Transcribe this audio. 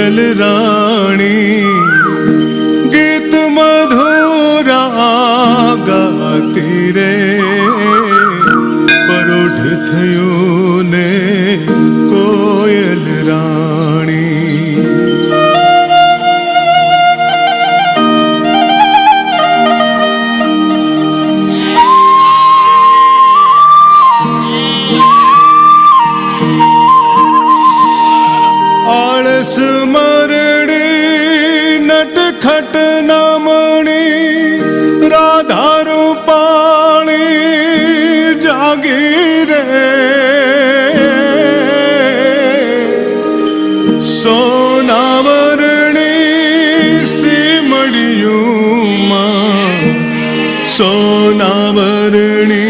રાણી ગીત મધુરા ગાતી રે ਤਿਸ ਮਰੜੀ ਨਟ ਖਟ ਨਾਮਣੀ, ਰਾਧਾ ਰੂਪਾਣੀ ਜਾਗੀ ਰੇ। ਸੋਨਾ ਵਰਣੀ ਸਿਮੜਿਉ ਮਾ ਸੋਨਾ ਵਰਣੀ